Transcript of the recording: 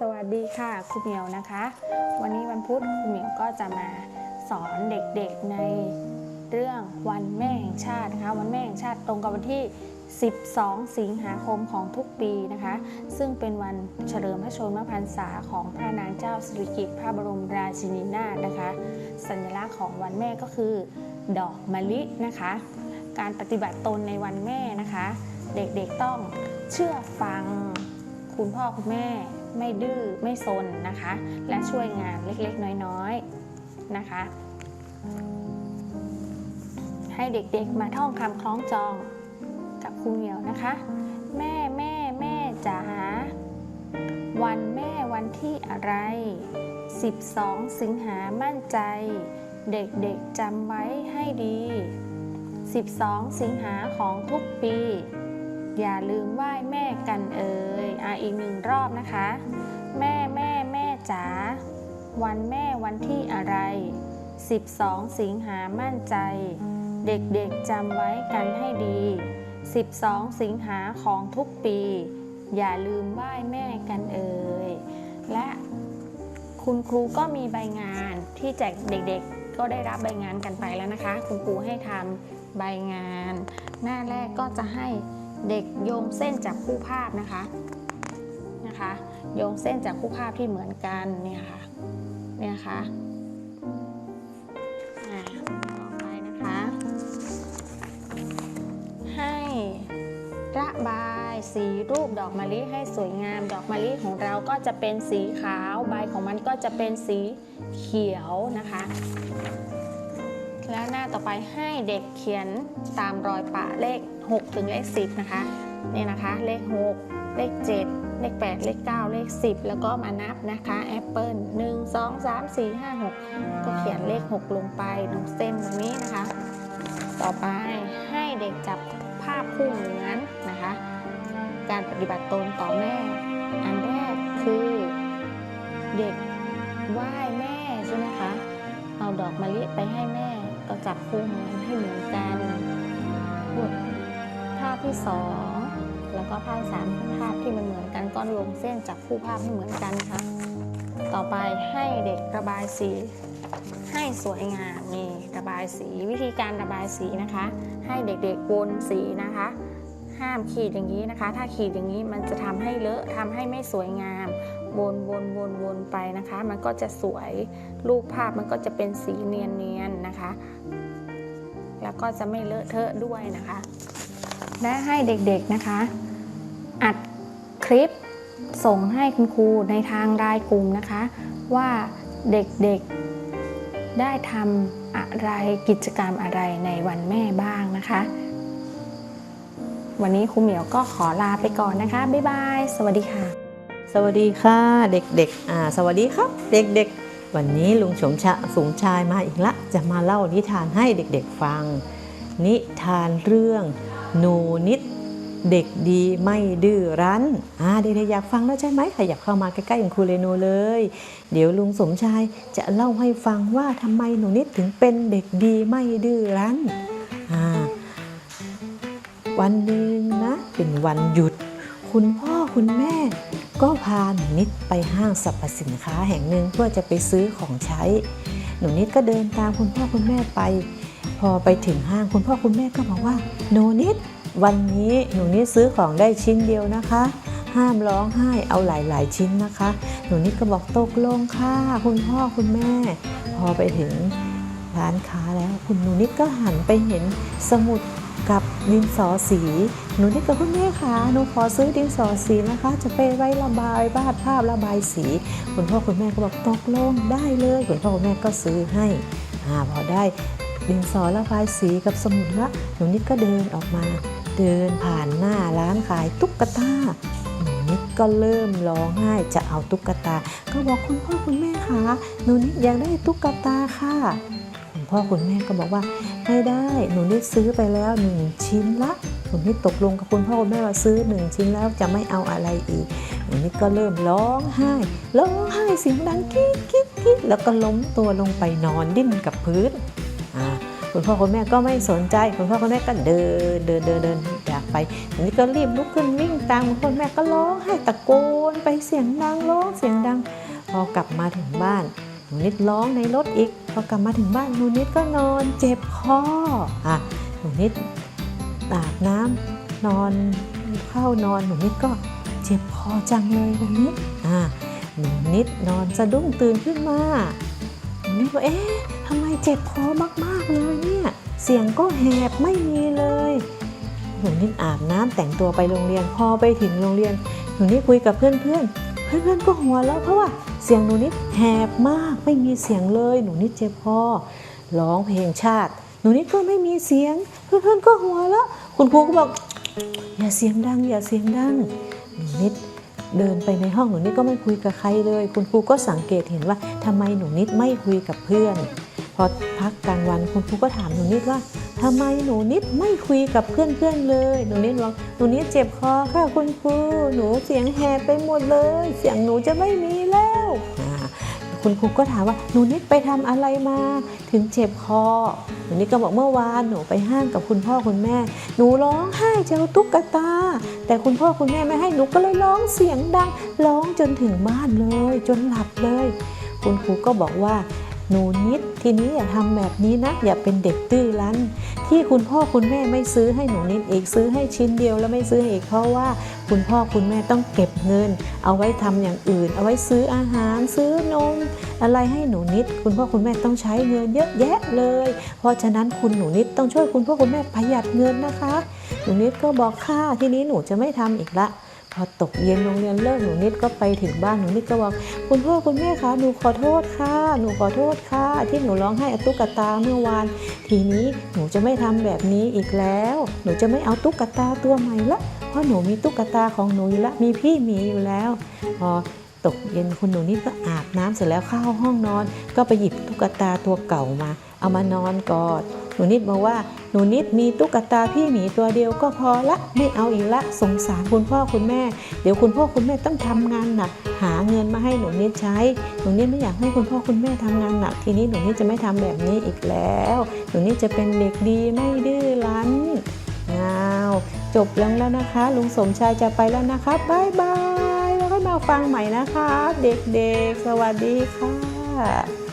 สวัสดีค่ะครูเหมียวนะคะ วันนี้วันพุธครูเหมียวก็จะมาสอนเด็กๆในเรื่องวันแม่แห่งชาตินะคะ วันแม่แห่งชาติตรงกับวันที่ 12 สิงหาคมของทุกปีนะคะ ซึ่งเป็นวันเฉลิมพระชนมพรรษาของพระนางเจ้าสิริกิติ์พระบรมราชินีนาถนะคะ สัญลักษณ์ของวันแม่ก็คือ ดอกมะลินะคะ การปฏิบัติตนในวันแม่นะคะ เด็กๆต้องเชื่อฟัง คุณพ่อคุณแม่ไม่ดื้อไม่ซนนะคะ และช่วยงานเล็กๆ น้อยๆนะคะ ให้เด็กๆมาท่องคำคล้องจองกับครูเหมียวนะคะ แม่แม่แม่จ๋าวันแม่วันที่อะไร 12 สิงหามั่นใจ เด็กๆจำไว้ให้ดี 12 สิงหาของทุกปี อย่าลืมไหว้แม่กันเอ่ยอะอีกหนึ่งรอบนะคะ แม่แม่แม่จ๋าวันแม่วันที่อะไร 12 สิงหามั่นใจ เด็กๆจำไว้กันให้ดี 12 สิงหาของทุกปี อย่าลืมไหว้แม่กันเอ่ยและคุณครูก็มีใบงานที่แจกเด็กๆ ก็ได้รับใบงานกันไปแล้วนะคะ คุณครูให้ทำใบงาน หน้าแรกก็จะให้ เด็กโยงเส้นจากคู่ภาพนะคะนะคะ โยงเส้นจากคู่ภาพที่เหมือนกันเนี่ยค่ะเนี่ยค่ะอ่าต่อไปนะคะ ให้ระบายสีรูปดอกมะลิให้สวยงาม ดอกมะลิของเราก็จะเป็นสีขาว ใบของมันก็จะเป็นสีเขียวนะคะ แล้วหน้าต่อไปให้เด็กเขียนตามรอยปะเลข 6 ถึงเลข 10 นะคะเนี่ยนะคะ เลข 6 เลข 7 เลข 8 เลข 9 เลข 10 แล้วก็มานับนะคะแอปเปิล1 2 3 4 5 6 ก็เขียนเลข 6 ลงไปตรงเส้นตรงนี้นะคะ ต่อไปให้เด็กจับภาพคู่เหมือนนะคะ การปฏิบัติตนต่อแม่ อันแรกคือเด็กไหว้แม่ใช่ไหมคะ เอาดอกมะลิไปให้แม่ จับคู่เหมือนให้เหมือนกันภาพที่สองแล้วก็ภาพสามภาพที่มันเหมือนกันก็ลงเส้นจับคู่ภาพให้เหมือนกันค่ะ ต่อไปให้เด็กระบายสี ให้สวยงามนี่ระบายสีวิธีการระบายสีนะคะ ให้เด็กๆวนสีนะคะ ห้ามขีดอย่างนี้นะคะ ถ้าขีดอย่างนี้มันจะทำให้เลอะทำให้ไม่สวยงาม วนวนวนวนไปนะคะ มันก็จะสวยรูปภาพมันก็จะเป็นสีเนียนๆนะคะ แล้วก็จะไม่เลอะเทอะด้วยนะคะ และให้เด็กๆนะคะ อัดคลิปส่งให้คุณครูในทางรายกลุ่มนะคะ ว่าเด็กๆได้ทำอะไรกิจกรรมอะไรในวันแม่บ้างนะคะวันนี้ครูเหมียวก็ขอลาไปก่อนนะคะ บ๊ายบาย สวัสดีค่ะ สวัสดีค่ะเด็กๆอ่าสวัสดีครับ เด็กๆ วันนี้ลุงสมชะสงชายมาอีกละ จะมาเล่านิทานให้เด็กๆฟัง นิทานเรื่องหนูนิด เด็กดีไม่ดื้อรั้นอ่าเด็กๆอยากฟังแล้วใช่ไหมขยับเข้ามาใกล้ๆอย่างครูเรโนเลย เดี๋ยวลุงสมชายจะเล่าให้ฟังว่าทำไมหนูนิดถึงเป็นเด็กดีไม่ดื้อรั้นอ่าวันหนึ่งนะเป็นวันหยุด คุณพ่อคุณแม่ ก็พาหนูนิดไปห้างสรรพสินค้าแห่งหนึ่งเพื่อจะไปซื้อของใช้ หนูนิดก็เดินตามคุณพ่อคุณแม่ไป พอไปถึงห้างคุณพ่อคุณแม่ก็บอกว่าหนูนิด วันนี้หนูนิดซื้อของได้ชิ้นเดียวนะคะ ห้ามร้องไห้เอาหลายๆชิ้นนะคะ หนูนิดก็บอกตกลงค่ะคุณพ่อคุณแม่ พอไปถึงร้านค้าแล้วคุณหนูนิดก็หันไปเห็นสมุดกับดินสอสี หนูนิดกับคุณแม่คะหนูขอซื้อดินสอสีนะคะ จะไปไว้ระบายวาดภาพระบายสี คุณพ่อคุณแม่ก็บอกตกลงได้เลยคุณพ่อคุณแม่ก็ซื้อให้อาพอได้ดินสอระบายสีกับสมุดละหนูนิดก็เดินออกมา เดินผ่านหน้าร้านขายตุ๊กตาหนูนิดก็เริ่มร้องไห้จะเอาตุ๊กตา ก็บอกคุณพ่อคุณแม่คะหนูนิดอยากได้ตุ๊กตาค่ะคุณพ่อคุณแม่ก็บอกว่าไม่ได้หนูนิดซื้อไปแล้วหนึ่งชิ้นละ นูนิดตกลงกับคุณพ่อคุณแม่ว่าซื้อหนึ่งชิ้นแล้วจะไม่เอาอะไรอีกหนูนิดก็เริ่มร้องไห้ร้องไห้เสียงดังกิ๊กกิ๊กกิ๊กแล้วก็ล้มตัวลงไปนอนดิ้นกับพื้นอ่าคุณพ่อคุณแม่ก็ไม่สนใจ คุณพ่อคุณแม่ก็เดินเดินเดินเดินจากไปหนูนิดก็รีบลุกขึ้นวิ่งตามบางคนแม่ก็ร้องให้ตะโกนไปเสียงดังร้องเสียงดัง พอกลับมาถึงบ้านหนูนิดร้องในรถอีก พอกลับมาถึงบ้านหนูนิดก็นอนเจ็บคออะหนูนิด อาบน้ำนอนเข้านอนหนูนิดก็เจ็บคอจังเลยวันนี้อะหนูนิดนอนสะดุ้งตื่นขึ้นมาหนูนิดว่าเอ๊ะทำไมเจ็บคอมากๆเลยเนี่ยเสียงก็แหบไม่มีเลยหนูนิดอาบน้ำแต่งตัวไปโรงเรียนพอไปถึงโรงเรียนหนูนิดคุยกับเพื่อนเพื่อนๆเพื่อนๆก็หัวแล้วเพราะว่าเสียงหนูนิดแหบมากไม่มีเสียงเลย หนูนิดเจ็บคอร้องเพลงชาติ นูนิดก็ไม่มีเสียง เพื่อนๆก็หัวล้วคุณครูก็บอก อย่าเสียงดัง อย่าเสียงดังหนูนิดเดินไปในห้องหนูนิดก็ไม่คุยกับใครเลย คุณครูก็สังเกตเห็นว่าทำไมหนูนิดไม่คุยกับเพื่อน พอพักกลางวันคุณครูก็ถามหนูนิดว่าทำไมหนูนิดไม่คุยกับเพื่อนๆเลย หนูนิดบอกหนูนิดเจ็บคอค่ะคุณครู หนูเสียงแหบไปหมดเลย เสียงหนูจะไม่มีแล้ว คุณครูก็ถามว่าหนูนิดไปทำอะไรมาถึงเจ็บคอหนูนิดก็บอกเมื่อวานหนูไปห้างกับคุณพ่อคุณแม่ หนูร้องไห้เจ้าตุ๊กตา แต่คุณพ่อคุณแม่ไม่ให้หนูก็เลยร้องเสียงดังร้องจนถึงบ้านเลย จนหลับเลย คุณครูก็บอกว่า หนูนิด ทีนี้อย่าทำแบบนี้นะ อย่าเป็นเด็กตื้อรั้น ที่คุณพ่อคุณแม่ไม่ซื้อให้หนูนิดเอกซื้อให้ชิ้นเดียวแล้วไม่ซื้อให้อีกเพราะว่าคุณพ่อคุณแม่ต้องเก็บเงิน เอาไว้ทำอย่างอื่น เอาไว้ซื้ออาหาร ซื้อนม อะไรให้หนูนิด คุณพ่อคุณแม่ต้องใช้เงินเยอะแยะเลย เพราะฉะนั้นคุณหนูนิดต้องช่วยคุณพ่อคุณแม่ประหยัดเงินนะคะ หนูนิดก็บอกค่ะทีนี้หนูจะไม่ทำอีกละ พอตกเย็นโรงเรียนเลิกหนูนิดก็ไปถึงบ้านหนูนิดก็บอกคุณพ่อคุณแม่คะหนูขอโทษค่ะ หนูขอโทษค่ะ ที่หนูร้องไห้อตุ๊กตาเมื่อวาน ทีนี้หนูจะไม่ทำแบบนี้อีกแล้ว หนูจะไม่เอาตุ๊กตาตัวใหม่ละเพราะหนูมีตุ๊กตาของหนูอยู่ละมีพี่มีอยู่แล้วพอตกเย็นคุณหนูนิดก็อาบน้ำเสร็จแล้วเข้าห้องนอน ก็ไปหยิบตุ๊กตาตัวเก่ามา เอามานอนกอดหนูนิดบอกว่า หนูนิดมีตุ๊กตาพี่หมีตัวเดียวก็พอละไม่เอาอีกละสงสารคุณพ่อคุณแม่ เดี๋ยวคุณพ่อคุณแม่ต้องทำงานหนักหาเงินมาให้หนูนิดใช้ หนูนิดไม่อยากให้คุณพ่อคุณแม่ทำงานหนักทีนี้หนูนิดจะไม่ทำแบบนี้อีกแล้ว หนูนิดจะเป็นเด็กดีไม่ดื้อรั้นอ้าวจบแล้วแล้วนะคะ ลุงสมชายจะไปแล้วนะคะบายบายแล้วก็มาฟังใหม่นะคะ เด็กๆ สวัสดีค่ะ